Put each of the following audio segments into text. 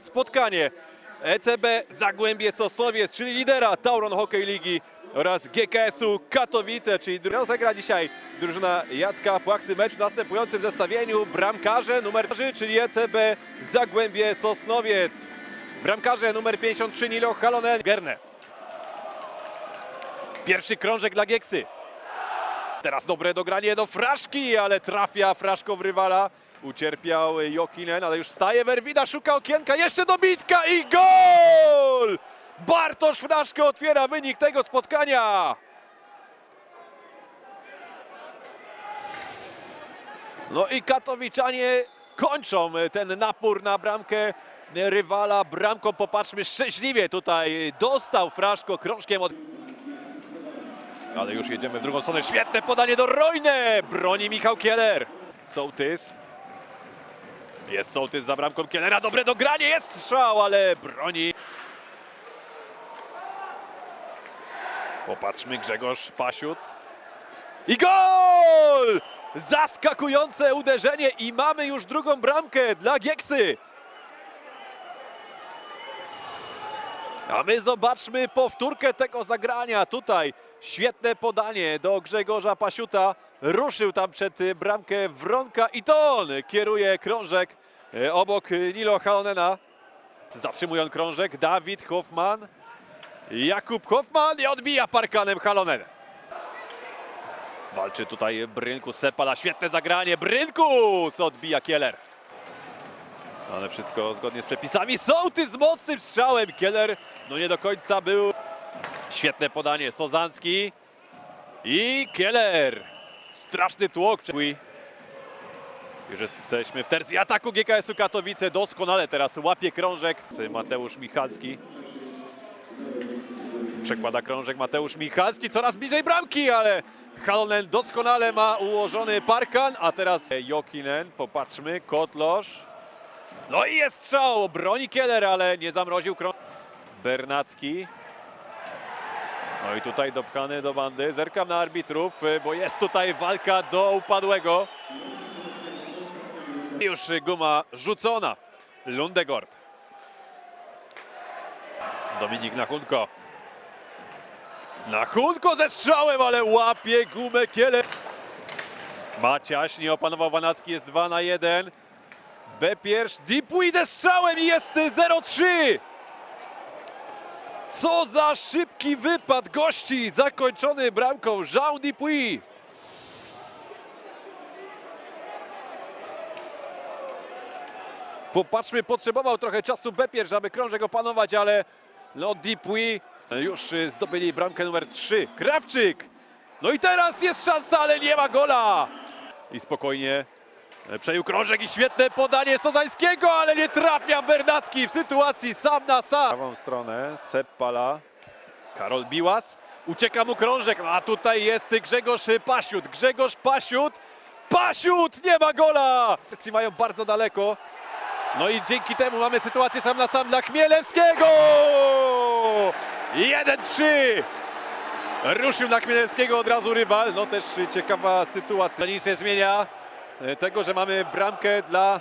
Spotkanie ECB Zagłębie Sosnowiec, czyli lidera Tauron Hockey Ligi oraz GKS-u Katowice, czyli rozegra dzisiaj drużyna Jacka Płachty mecz w następującym zestawieniu bramkarze numer 3, czyli ECB Zagłębie Sosnowiec. Bramkarze numer 53 Nilo Halonen Gerne. Pierwszy krążek dla Gieksy. Teraz dobre dogranie do Fraszki, ale trafia Fraszko w rywala. Ucierpiał Jokinen, ale już wstaje Werwida, szuka okienka, jeszcze dobitka i gol! Bartosz Fraszko otwiera wynik tego spotkania. No i katowiczanie kończą ten napór na bramkę rywala. Bramką popatrzmy szczęśliwie tutaj dostał Fraszko krążkiem od ale już jedziemy w drugą stronę. Świetne podanie do Rojne. Broni Michał Kieler. Sołtys. Jest Sołtys za bramką Kielera. Dobre dogranie. Jest strzał, ale broni. Popatrzmy Grzegorz Pasiut. I gol! Zaskakujące uderzenie i mamy już drugą bramkę dla Gieksy. A my zobaczmy powtórkę tego zagrania. Tutaj świetne podanie do Grzegorza Pasiuta. Ruszył tam przed bramkę Wronka i to on kieruje krążek obok y, Nilo Halonena. Zatrzymuje on krążek. Dawid Hoffman. Jakub Hoffman i odbija parkanem Halonen. Walczy tutaj Brynku Sepala. Świetne zagranie. Brynkus odbija Kieler. Ale wszystko zgodnie z przepisami. Sołty z mocnym strzałem. Kieler no nie do końca był. Świetne podanie. Sozanski. I Kieler. Straszny tłok. Już jesteśmy w tercji ataku GKS-u Katowice. Doskonale teraz łapie krążek. Mateusz Michalski. Przekłada krążek Mateusz Michalski. Coraz bliżej bramki, ale Halonen doskonale ma ułożony parkan. A teraz Jokinen. Popatrzmy. Kotlosz. No i jest strzał, broni Kieler, ale nie zamroził krąg. Bernacki. No i tutaj dopchany do bandy. Zerkam na arbitrów, y, bo jest tutaj walka do upadłego. Już guma rzucona. Lundegord. Dominik Nachunko. Nachunko ze strzałem, ale łapie gumę Kieler. Maciaś nie opanował Wanacki, jest 2 na 1. B pierwszy, Deepwee ze strzałem i jest 0-3. Co za szybki wypad gości, zakończony bramką Jean Deepwee. Popatrzmy, potrzebował trochę czasu B pierwszy, aby krążek opanować, ale no Deepwee już y, zdobyli bramkę numer 3. Krawczyk. No i teraz jest szansa, ale nie ma gola. I spokojnie Przejął krążek i świetne podanie Sozańskiego, ale nie trafia Bernacki w sytuacji sam na sam. Prawą stronę Seppala, Karol Biłas, ucieka mu krążek, a tutaj jest Grzegorz Pasiut, Grzegorz Pasiut, Pasiut, nie ma gola! Mają bardzo daleko, no i dzięki temu mamy sytuację sam na sam dla Chmielewskiego! 1-3! Ruszył na Chmielewskiego od razu rywal, no też ciekawa sytuacja. Nic nie zmienia tego, że mamy bramkę dla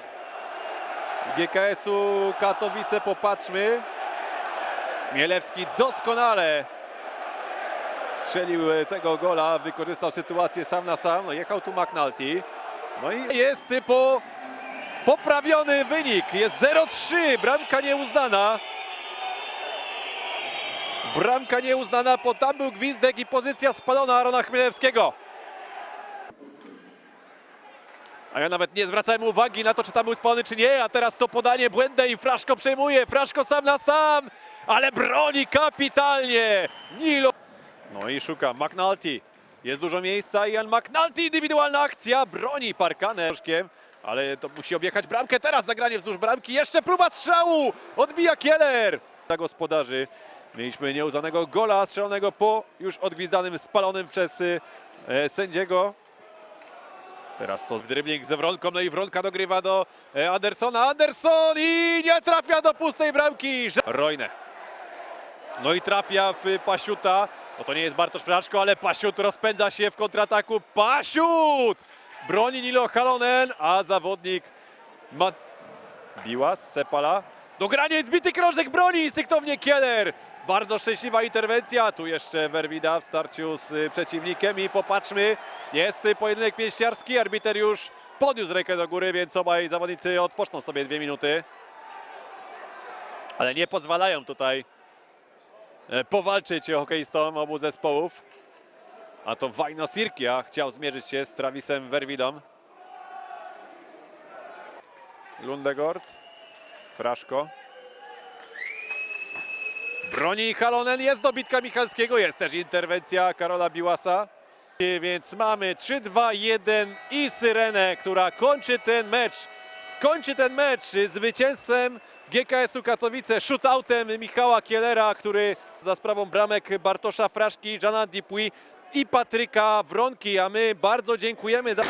GKS-u Katowice. Popatrzmy. Mielewski doskonale strzelił tego gola, wykorzystał sytuację sam na sam. No, jechał tu McNulty. No i jest po poprawiony wynik. Jest 0-3, bramka nieuznana. Bramka nieuznana, bo tam był gwizdek i pozycja spalona Arona Chmielewskiego. A ja nawet nie zwracałem uwagi na to, czy tam był spalony, czy nie, a teraz to podanie błędne i Fraszko przejmuje. Fraszko sam na sam, ale broni kapitalnie. Nilo. No i szuka McNulty. Jest dużo miejsca, Ian McNulty, indywidualna akcja, broni parkanem. Ale to musi objechać bramkę, teraz zagranie wzdłuż bramki, jeszcze próba strzału, odbija Kieler. Dla gospodarzy mieliśmy nieuznanego gola strzelonego po już odgwizdanym, spalonym przez y, e, sędziego. Teraz są dribbling ze Wronką, no i Wronka dogrywa do e, Andersona. Anderson i nie trafia do pustej bramki. Rojne. No i trafia w Pasiuta. No to nie jest Bartosz Fraszko, ale Pasiut rozpędza się w kontrataku. Pasiut! Broni Nilo Halonen, a zawodnik ma... Biłas, Sepala. Dogranie, zbity krążek broni, instynktownie Kieler. Bardzo szczęśliwa interwencja. Tu jeszcze Werwida w starciu z y, przeciwnikiem i popatrzmy, jest pojedynek pięściarski. Arbiter już podniósł rękę do góry, więc obaj zawodnicy odpoczną sobie dwie minuty. Ale nie pozwalają tutaj e, powalczyć hokeistom obu zespołów. A to Wajno Sirkia chciał zmierzyć się z Travisem Werwidą. Lundegord, Fraszko. Broni Halonen, jest dobitka Michalskiego, jest też interwencja Karola Biłasa. I Więc mamy 3-2-1 i Syrenę, która kończy ten mecz. Kończy ten mecz zwycięstwem GKS-u Katowice, shootoutem Michała Kielera, który za sprawą bramek Bartosza Fraszki, Jana Dipui i Patryka Wronki, a my bardzo dziękujemy za...